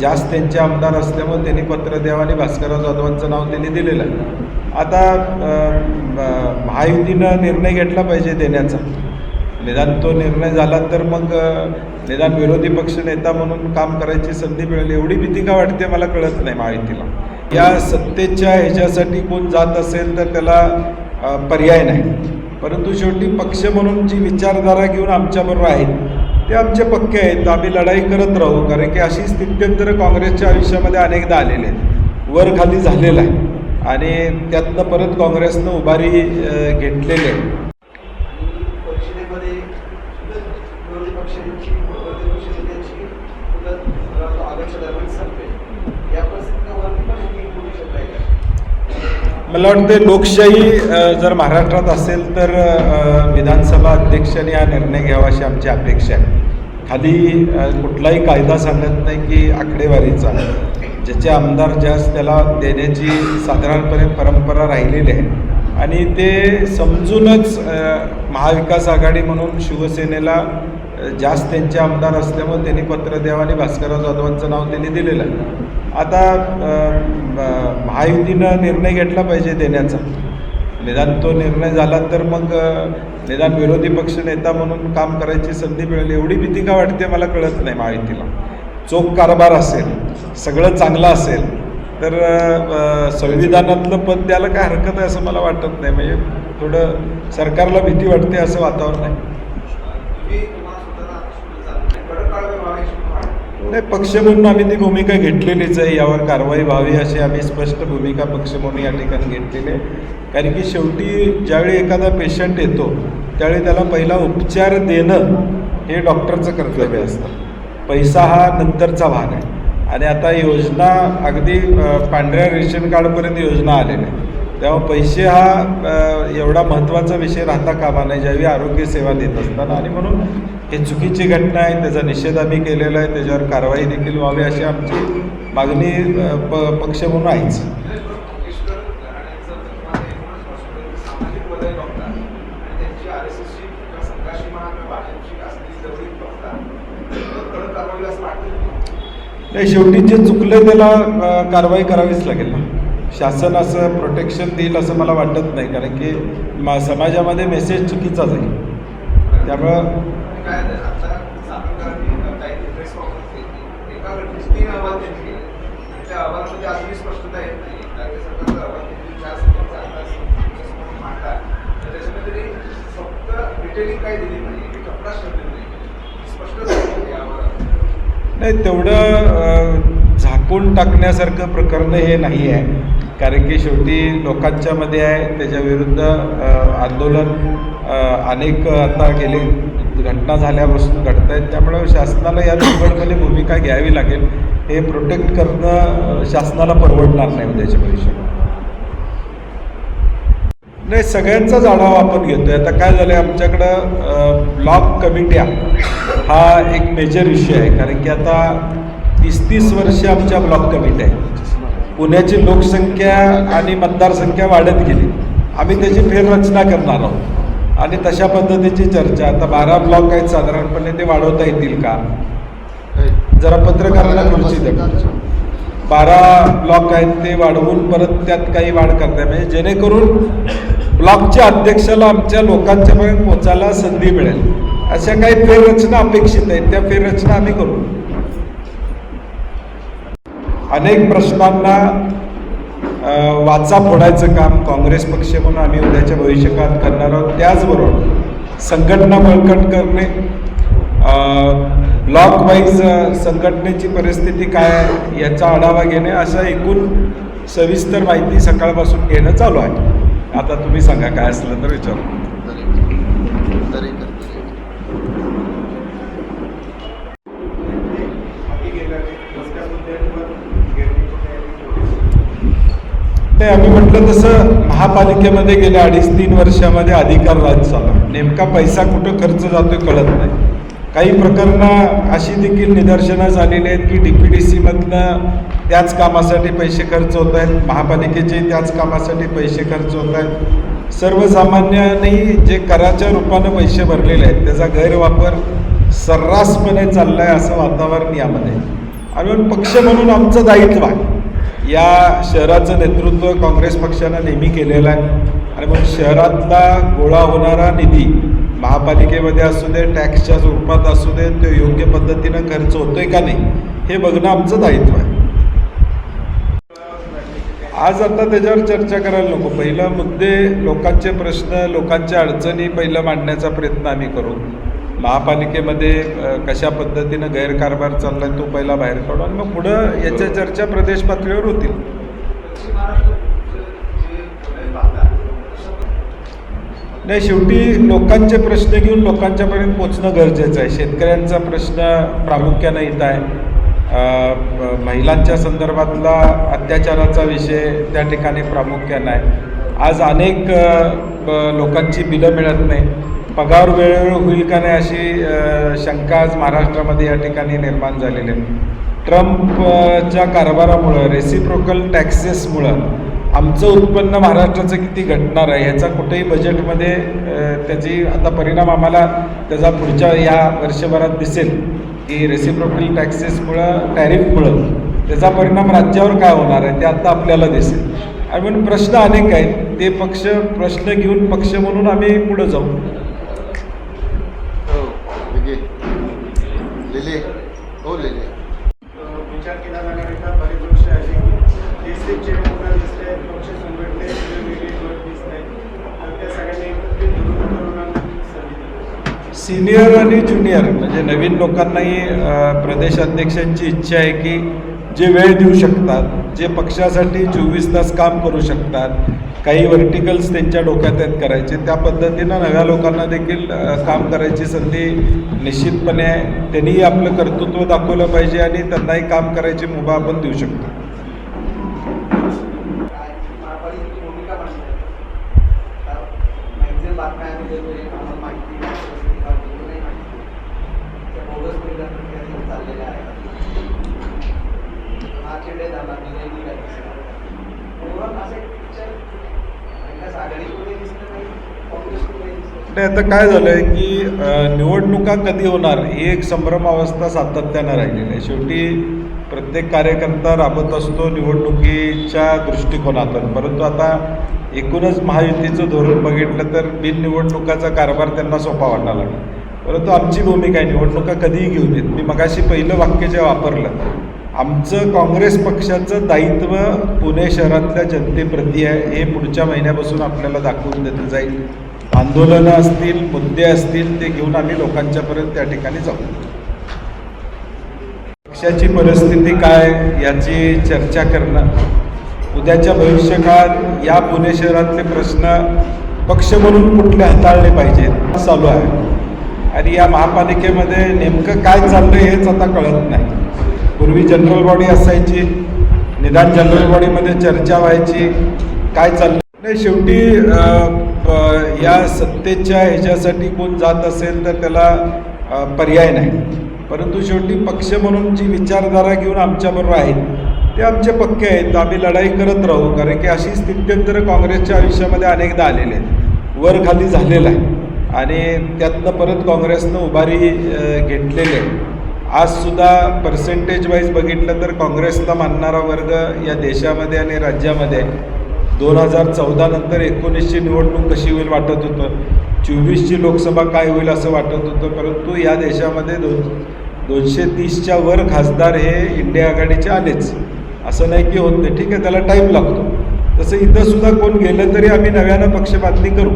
जास्त त्यांचे आमदार असल्यामुळे त्यांनी पत्र द्यावं आणि भास्करराव जाधवांचं नाव त्यांनी दिलेलं आहे. आता महायुतीनं निर्णय घेतला पाहिजे देण्याचा. निदान तो निर्णय झाला तर मग निदान विरोधी पक्ष नेता म्हणून काम करायची संधी मिळेल एवढी भीती का वाटते मला कळत नाही महायुतीला. या सत्तेच्या ह्याच्यासाठी कोण जात असेल तर त्याला पर्याय नाही. परंतु शेवटी पक्ष म्हणून जी विचारधारा घेऊन आमच्याबरोबर आहेत ते आमचे पक्के आहेत आम्ही लढाई करत राहू कारण की अशी स्थित्यंतर काँग्रेसच्या आयुष्यामध्ये अनेकदा आलेले आहेत. वर खाली झालेलं आहे. आणि त्यातनं परत काँग्रेसनं उभारी अ, घेतलेली आहे परिषदेमध्ये विरोधी पक्षांची विरोधी पक्षनेत्यांची मुदत ऑगस्ट दरम्यान संपेल या प्रसंगावरती पण तुम्ही बोलू शकताय का मला वाटतं लोकशाही जर महाराष्ट्रात असेल तर विधानसभा अध्यक्षांनी हा निर्णय घ्यावा अशी आमची अपेक्षा आहे. खाली कुठलाही कायदा सांगत नाही की आकडेवारीचा ज्याचे आमदार जास्त त्याला देण्याची साधारणपणे परंपरा राहिलेली आहे. आणि ते समजूनच महाविकास आघाडी म्हणून शिवसेनेला जास्त त्यांचे आमदार असल्यामुळे त्यांनी पत्र द्यावं आणि भास्करराव जाधवांचं नाव त्यांनी दिलेलं आहे. आता महायुतीनं निर्णय घेतला पाहिजे देण्याचा. निदान तो निर्णय झाला तर मग निदान विरोधी पक्ष नेता म्हणून काम करायची संधी मिळेल एवढी भीती का वाटते मला कळत नाही महायुतीला. चोख कारभार असेल सगळं चांगलं असेल तर संविधानातलं पद द्यायला काय हरकत आहे असं मला वाटत नाही. म्हणजे थोडं सरकारला भीती वाटते असं वातावरण आहे तुम्ही तुम्हाला स्वतःला कडक कारवाई व्हावी अशी तुम्हाला वाटते? नाही पक्ष म्हणून आम्ही ती भूमिका घेतलेलीच आहे. यावर कारवाई व्हावी अशी आम्ही स्पष्ट भूमिका पक्ष म्हणून या ठिकाणी घेतलेली आहे. कारण की शेवटी ज्यावेळी एखादा पेशंट येतो त्यावेळी त्याला पहिला उपचार देणं हे डॉक्टरचं कर्तव्य असतं. पैसा हा नंतरचा भाग आहे. आणि आता योजना अगदी पांढऱ्या रेशन कार्डपर्यंत योजना आलेल्या आहे तेव्हा पैसे हा एवढा महत्त्वाचा विषय राहता कामा नाही ज्यावेळी आरोग्य सेवा देत असताना. आणि म्हणून हे चुकीची घटना आहे त्याचा निषेध आम्ही केलेला आहे त्याच्यावर कारवाई देखील व्हावी अशी आमची मागणी प पक्ष म्हणून आहेच. नाही शेवटी जे चुकलं त्याला कारवाई करावीच लागेल ना. शासन असं प्रोटेक्शन देईल असं मला वाटत नाही कारण की मा समाजामध्ये मेसेज चुकीचाच आहे. त्यामुळं नाही तेवढं झाकून टाकण्यासारखं प्रकरण हे नाही आहे कारण की शेवटी लोकांच्यामध्ये आहे त्याच्या विरुद्ध आंदोलन अनेक आता गेले घटना झाल्यापासून घडत आहेत त्यामुळं शासनाला या निवडमध्ये भूमिका घ्यावी लागेल. हे प्रोटेक्ट करणं शासनाला परवडणार नाही उद्याच्या भविष्यात. नाही सगळ्यांचाच आढावा आपण घेतोय. आता काय झालं आहे आमच्याकडं ब्लॉक कमिट्या हा एक मेजर इश्यू आहे. कारण की आता तीस तीस वर्ष आमच्या ब्लॉक कमिट्या आहेत. पुण्याची लोकसंख्या आणि मतदारसंख्या वाढत गेली. आम्ही त्याची फेररचना करणार आहोत. आणि तशा पद्धतीची चर्चा आता बारा ब्लॉक आहेत साधारणपणे ते वाढवता येतील का? जरा पत्रकारांना खुर्ची द्या. बारा ब्लॉक आहेत ते वाढवून परत त्यात काही वाढ करताय म्हणजे जेणेकरून ब्लॉकच्या अध्यक्षाला आमच्या लोकांच्यापर्यंत पोचायला संधी मिळेल. अशा काही फेररचना अपेक्षित आहेत. त्या फेररचना आम्ही करू. अनेक प्रश्नांना वाचा फोडायचं काम काँग्रेस पक्ष म्हणून आम्ही उद्याच्या भविष्यकाळात करणार आहोत. त्याचबरोबर संघटना बळकट करणे ब्लॉक वाईज संघटनेची परिस्थिती काय आहे याचा आढावा घेणे अशा एकूण सविस्तर माहिती सकाळपासून घेणं चालू आहे. आता तुम्ही सांगा काय असलं तर विचारू. ते आम्ही म्हटलं तसं महापालिकेमध्ये गेल्या अडीच तीन वर्षामध्ये अधिकार राज झाला. नेमका पैसा कुठं खर्च जातोय कळत नाही. काही प्रकरणं अशी देखील निदर्शनास आलेली आहेत की डी पी डी सीमधनं त्याच कामासाठी पैसे खर्च होत आहेत महापालिकेचे त्याच कामासाठी पैसे खर्च होत आहेत. सर्वसामान्यांनी जे कराच्या रूपानं पैसे भरलेले आहेत त्याचा गैरवापर सर्रासपणे चालला आहे असं वातावरण यामध्ये आम्ही पक्ष म्हणून आमचं दायित्व आहे. या शहराचं नेतृत्व काँग्रेस पक्षानं नेहमी केलेलं आहे. आणि मग शहरातला गोळा होणारा निधी महापालिकेमध्ये असू दे टॅक्सच्या स्वरूपात असू दे तो योग्य पद्धतीनं खर्च होतोय का नाही हे बघणं आमचं दायित्व आहे. आज आता त्याच्यावर चर्चा करायला नको. पहिला मुद्दे लोकांचे प्रश्न लोकांच्या अडचणी पहिलं मांडण्याचा प्रयत्न आम्ही करू. महापालिकेमध्ये कशा पद्धतीनं गैरकारभार चाललाय तो पहिला बाहेर काढू आणि मग पुढं याच्या चर्चा प्रदेश पातळीवर होतील. नाही शेवटी लोकांचे प्रश्न घेऊन लोकांच्यापर्यंत पोचणं गरजेचं आहे. शेतकऱ्यांचा प्रश्न प्रामुख्यानं येत आहे. महिलांच्या संदर्भातला अत्याचाराचा विषय त्या ठिकाणी प्रामुख्यानं आहे. आज अनेक लोकांची बिलं मिळत नाही पगार वेळेवर होईल का नाही अशी शंका आज महाराष्ट्रामध्ये या ठिकाणी निर्माण झालेली आहे. ट्रम्पच्या कारभारामुळं रेसिप्रोकल टॅक्सेसमुळं आमचं उत्पन्न महाराष्ट्राचं किती घटणार आहे ह्याचा कुठेही बजेटमध्ये त्याची आता परिणाम आम्हाला त्याचा पुढच्या या वर्षभरात दिसेल. की रेसिप्रोकल टॅक्सेसमुळं टॅरिफमुळं त्याचा परिणाम राज्यावर काय होणार आहे ते आता आपल्याला दिसेल. आणि म्हणून प्रश्न अनेक आहेत. ते पक्ष प्रश्न घेऊन पक्ष म्हणून आम्ही पुढं जाऊ. हो लिली विचार केला जाण्याकरिता बरीच गोष्ट अशी की एसटीचे लोकांना दिसते पक्ष संघटने त्या सगळ्यांनी एकत्रित दिली. सिनियर आणि ज्युनियर म्हणजे नवीन लोकांनाही अ, प्रदेश अध्यक्षांची इच्छा आहे की जे वेळ देऊ शकतात जे पक्षासाठी चोवीस तास काम करू शकतात काही व्हर्टिकल्स त्यांच्या डोक्यात आहेत करायचे त्या पद्धतीनं नव्या लोकांना देखील काम करायची संधी निश्चितपणे आहे त्यांनीही आपलं कर्तृत्व दाखवलं पाहिजे आणि त्यांनाही काम करायची मुभा आपण देऊ शकतो महापालिकेची भूमिका मांडली मॅगझिन बातम्या आम्ही देतोय आम्हाला माहिती नाही, बातमी नाही माहिती त्या बोगस महिला प्रक्रिया चाललेल्या आहेत हा खेळ झाला निलंगी तेव्हा असे पिक्चर आघाडीमध्ये दिसलं नाही नाही. आता काय झालं आहे की निवडणुका कधी होणार ही एक संभ्रम अवस्था सातत्यानं राहिलेली आहे. शेवटी प्रत्येक कार्यकर्ता राबत असतो निवडणुकीच्या दृष्टिकोनातून. परंतु आता एकूणच महायुतीचं धोरण बघितलं तर बिननिवडणुकाचा कारभार त्यांना सोपा वाटायला लागला परंतु आमची भूमिका आहे निवडणुका कधीही घेऊ देत मी मगाशी पहिलं वाक्य जे वापरलं आमचं काँग्रेस पक्षाचं दायित्व पुणे शहरातल्या जनतेप्रती आहे. हे पुढच्या महिन्यापासून आपल्याला दाखवून देतं जाईल. आंदोलनं असतील मुद्दे असतील ते घेऊन आम्ही लोकांच्यापर्यंत त्या ठिकाणी जाऊ. पक्षाची परिस्थिती काय याची चर्चा करणं. उद्याच्या भविष्यकाळात या पुणे शहरातले प्रश्न पक्ष म्हणून कुठले हाताळले पाहिजेत चालू आहे. आणि या महापालिकेमध्ये नेमकं काय चाललं हेच आता कळत नाही. पूर्वी जनरल बॉडी असायची निदान जनरल बॉडीमध्ये चर्चा व्हायची काय चाललं? नाही शेवटी या सत्तेच्या ह्याच्यासाठी कोण जात असेल तर त्याला पर्याय नाही. परंतु शेवटी पक्ष म्हणून जी विचारधारा घेऊन आमच्याबरोबर आहेत ते आमचे पक्के आहेत. आम्ही लढाई करत राहू कारण की अशी स्थित्यंतर काँग्रेसच्या आयुष्यामध्ये अनेकदा आलेले आहेत. वर खाली झालेलं आहे. आणि त्यातनं परत काँग्रेसनं उभारी घेतलेली आहे. आजसुद्धा पर्सेंटेज वाईज बघितलं तर काँग्रेसला मानणारा वर्ग या देशामध्ये आणि राज्यामध्ये दोन हजार चौदानंतर एकोणीसची निवडणूक कशी होईल वाटत होतं? चोवीसची लोकसभा काय होईल असं वाटत होतं? परंतु या देशामध्ये दोन दोनशे तीसच्या वर खासदार हे इंडिया आघाडीचे आलेच. असं नाही की होत नाही. ठीक आहे त्याला टाईम लागतो. तसं इथं सुद्धा कोण गेलं तरी आम्ही नव्यानं पक्षपातली करू.